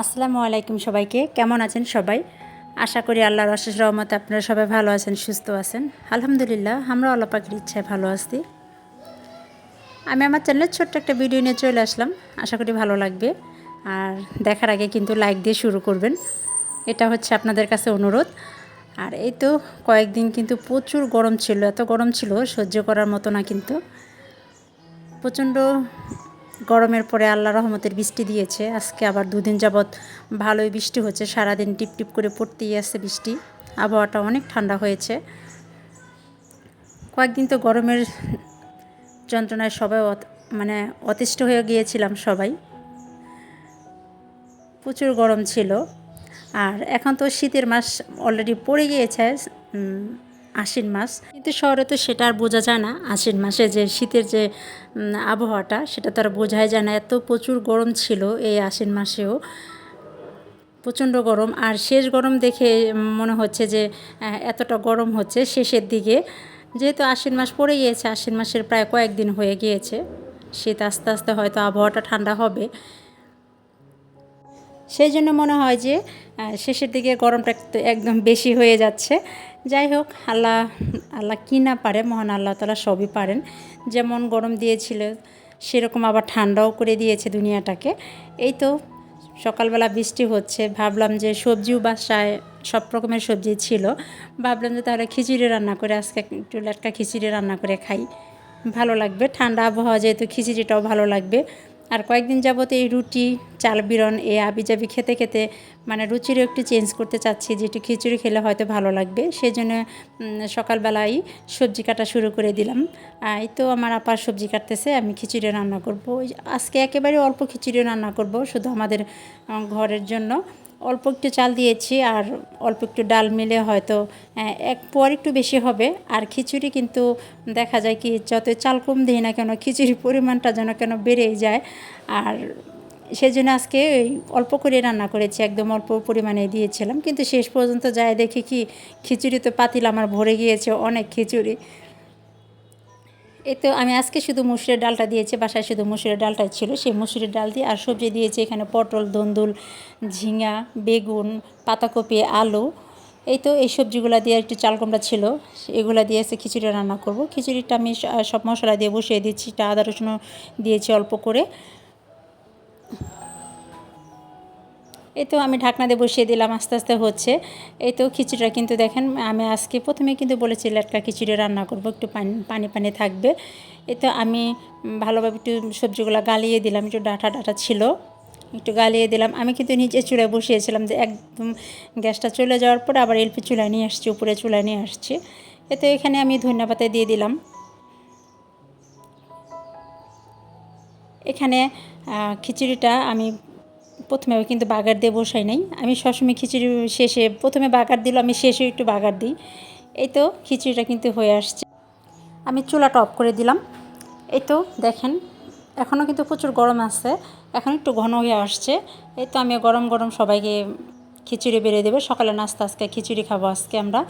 আসসালামু আলাইকুম সবাইকে। কেমন আছেন সবাই? আশা করি আল্লাহর অশেষ রহমতে আপনারা সবাই ভালো আছেন, সুস্থ আছেন। আলহামদুলিল্লাহ, আমরা পাখির ইচ্ছায় ভালো আছি। আমি আমার চ্যানেলে ছোট্ট একটা ভিডিও নিয়ে চলে আসলাম। আশা করি ভালো লাগবে। আর দেখার আগে কিন্তু লাইক দিয়ে শুরু করবেন। এটা হচ্ছে আপনাদের কাছে অনুরোধ। আর এই তো কয়েকদিন কিন্তু প্রচুর গরম ছিল, এত গরম ছিল সহ্য করার মতো না কিন্তু। প্রচণ্ড গরমের পরে আল্লাহ রহমতের বৃষ্টি দিয়েছে, আজকে আবার দুদিন যাবৎ ভালোই বৃষ্টি হচ্ছে, সারাদিন টিপ টিপ করে পড়তেই আসছে বৃষ্টি, আবহাওয়াটা অনেক ঠান্ডা হয়েছে। কয়েকদিন তো গরমের যন্ত্রণায় সবাই মানে অতিষ্ঠ হয়ে গিয়েছিলাম সবাই। প্রচুর গরম ছিল। আর এখন তো শীতের মাস অলরেডি পড়ে গিয়েছে আশ্বিন মাস। কিন্তু শহরে তো সেটা আর বোঝা যায় না। আশ্বিন মাসে যে শীতের যে আবহাওয়াটা, সেটা তো আর বোঝাই যায় না। এত প্রচুর গরম ছিল এই আশ্বিন মাসেও। প্রচণ্ড গরম। আর শেষ গরম দেখে মনে হচ্ছে যে এতটা গরম হচ্ছে শেষের দিকে। যেহেতু আশ্বিন মাস পড়ে গিয়েছে, আশ্বিন মাসের প্রায় কয়েকদিন হয়ে গিয়েছে। শীত আস্তে আস্তে হয়তো আবহাওয়াটা ঠান্ডা হবে। সেই জন্য মনে হয় যে শেষের দিকে গরমটা একদম বেশি হয়ে যাচ্ছে। যাই হোক, আল্লাহ আল্লাহ কী না পারে, মহান আল্লাহ তালা সবই পারেন। যেমন গরম দিয়েছিল, সেরকম আবার ঠান্ডাও করে দিয়েছে দুনিয়াটাকে। এই তো সকালবেলা বৃষ্টি হচ্ছে, ভাবলাম যে সবজিও বাসায়, সব রকমের সবজি ছিল। ভাবলাম যে তাহলে খিচুড়ি রান্না করে আজকে একটু লাটকা খিচুড়ি রান্না করে খাই। ভালো লাগবে, ঠান্ডা আবহাওয়া যেহেতু খিচুড়িটাও ভালো লাগবে। আর কয়েকদিন যাবত এই রুটি, চাল বিরন, এই আবিজাবি খেতে খেতে মানে রুচিরও একটু চেঞ্জ করতে চাচ্ছি যে একটু খিচুড়ি খেলে হয়তো ভালো লাগবে। সেই জন্য সকালবেলাই সবজি কাটা শুরু করে দিলাম। এই তো আমার আপার সবজি কাটতেছে, আমি খিচুড়ি রান্না করব। আজকে একেবারে অল্প খিচুড়ি রান্না করব শুধু আমাদের ঘরের জন্য। অল্প একটু চাল দিয়েছি আর অল্প একটু ডাল মিলে হয়তো এক পর একটু বেশি হবে। আর খিচুড়ি কিন্তু দেখা যায় কি যত চাল কম দিই না কেন খিচুড়ির পরিমাণটা যেন কেন বেড়েই যায়। আর সেই জন্য আজকে ওই অল্প করে রান্না করেছি, একদম অল্প পরিমাণে দিয়েছিলাম। কিন্তু শেষ পর্যন্ত যায় দেখি কি খিচুড়ি তো পাতিল আমার ভরে গিয়েছে অনেক খিচুড়ি। এই তো আমি আজকে শুধু মুসুরের ডালটা দিয়েছি, বাসায় শুধু মুসুরের ডালটা ছিল। সেই মুসুরের ডাল দিয়ে আর সবজি দিয়েছি এখানে পটল, দন্দুল, ঝিঙা, বেগুন, পাতাকপি, আলু। এই তো এই সবজিগুলো দিয়ে একটু চাল কুমড়া ছিল, এগুলো দিয়ে এসে খিচুড়ি রান্না করব। খিচুড়িটা আমি সব মশলা দিয়ে বসিয়ে দিচ্ছি আদা রসুন দিয়েছি অল্প করে। এই তো আমি ঢাকনা দিয়ে বসিয়ে দিলাম, আস্তে আস্তে হচ্ছে। এই তো খিচুড়িটা কিন্তু দেখেন, আমি আজকে প্রথমে কিন্তু বলেছি লেটকা খিচুড়ি রান্না করব, একটু পানি পানি পানি থাকবে। এই তো আমি ভালোভাবে একটু সবজিগুলো গালিয়ে দিলাম, একটু ডাটা ডাটা ছিল, একটু গালিয়ে দিলাম। আমি কিন্তু নিচে চুলায় বসিয়েছিলাম যে একদম গ্যাসটা চলে যাওয়ার পর আবার এলপি চুলায় নিয়ে আসছি, উপরে চুলায় নিয়ে আসছি। এতে এখানে আমি ধন্যবাদে দিয়ে দিলাম। এখানে খিচুড়িটা আমি প্রথমে কিন্তু বাগার দিয়ে বসাই নাই। আমি সবসময় খিচুড়ি শেষে প্রথমে বাগার দিল, আমি শেষে একটু বাগার দিই। এই তো খিচুড়িটা কিন্তু হয়ে আসছে। আমি চুলাটা অফ করে দিলাম। এই তো দেখেন, এখনও কিন্তু প্রচুর গরম আসছে এখন একটু ঘন হয়ে আসছে। এই তো আমি গরম গরম সবাইকে খিচুড়ি বেড়ে দেবো। সকালে নাস্তা, আজকে খিচুড়ি খাব আজকে আমরা।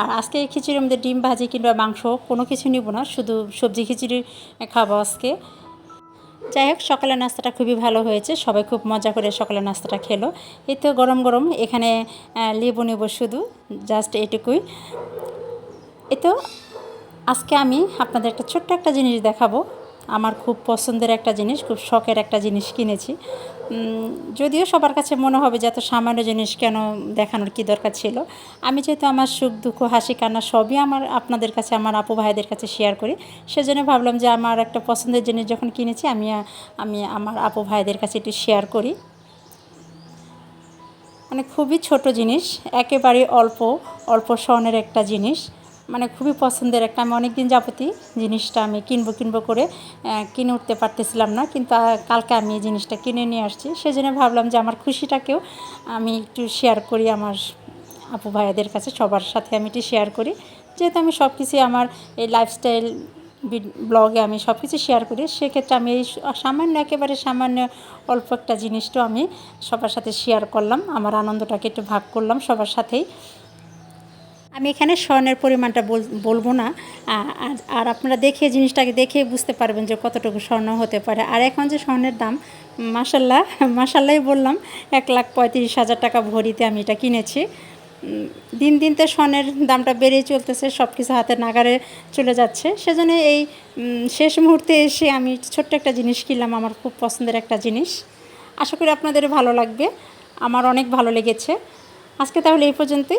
আর আজকে খিচুড়ির মধ্যে ডিম, ভাজি কিংবা মাংস কোনো কিছু নিব না। শুধু সবজি খিচুড়ি খাব আজকে। যাই হোক, সকালের নাস্তাটা খুবই ভালো হয়েছে। সবাই খুব মজা করে সকালের নাস্তাটা খেলো। এই তো গরম গরম, এখানে লেবু নেব শুধু জাস্ট এটুকুই। এ তো, আজকে আমি আপনাদের একটা ছোট্ট একটা জিনিস দেখাবো। আমার খুব পছন্দের একটা জিনিস, খুব শখের একটা জিনিস কিনেছি। যদিও সবার কাছে মনে হবে যে এত সামান্য জিনিস কেন দেখানোর কি দরকার ছিল। আমি যেহেতু আমার সুখ, দুঃখ, হাসি, কান্না সবই আমার, আপনাদের কাছে, আমার আপু ভাইদের কাছে শেয়ার করি। সেজন্য ভাবলাম যে আমার একটা পছন্দের জিনিস যখন কিনেছি, আমি আমি আমার আপু ভাইদের কাছে একটু শেয়ার করি। মানে খুবই ছোট জিনিস, একেবারে অল্প অল্প স্বর্ণের একটা জিনিস। মানে খুবই পছন্দের একটা, আমি অনেক দিন জিনিসটা আমি কিনবো কিনবো করে কিনে উঠতে পারতেছিলাম না, কিন্তু কালকে আমি এই জিনিসটা কিনে নিয়ে আসছি। সেজন্য ভাবলাম যে আমার খুশিটাকেও আমি একটু শেয়ার করি আমার আপু ভাইয়াদের কাছে, সবার সাথে আমি একটু শেয়ার করি। যেহেতু আমি সব কিছুই আমার এই লাইফস্টাইল ব্লগে আমি সব কিছু শেয়ার করি, সেক্ষেত্রে আমি এই সামান্য, একেবারে সামান্য অল্প একটা জিনিসটাও আমি সবার সাথে শেয়ার করলাম, আমার আনন্দটাকে একটু ভাগ করলাম, সবার সাথেই। আমি এখানে স্বর্ণের পরিমাণটা বল- বলব না। আর- আপনারা দেখে জিনিসটাকে দেখে বুঝতে পারবেন যে কতটুকু স্বর্ণ হতে পারে। আর এখন যে স্বর্ণের দাম মাসাল্লাহ মাসাল্লাহ বললাম, এক লাখ পঁয়ত্রিশ হাজার টাকা ভরিতে আমি এটা কিনেছি। দিন দিন তো স্বর্ণের দামটা বেড়েই চলতেছে সব কিছু হাতে নাগারে চলে যাচ্ছে। সেজন্য এই শেষ মুহূর্তে এসে আমি ছোট্ট একটা জিনিস কিনলাম, আমার খুব পছন্দের একটা জিনিস। আশা করি আপনাদের ভালো লাগবে। আমার অনেক ভালো লেগেছে। আজকে তাহলে এই পর্যন্তই।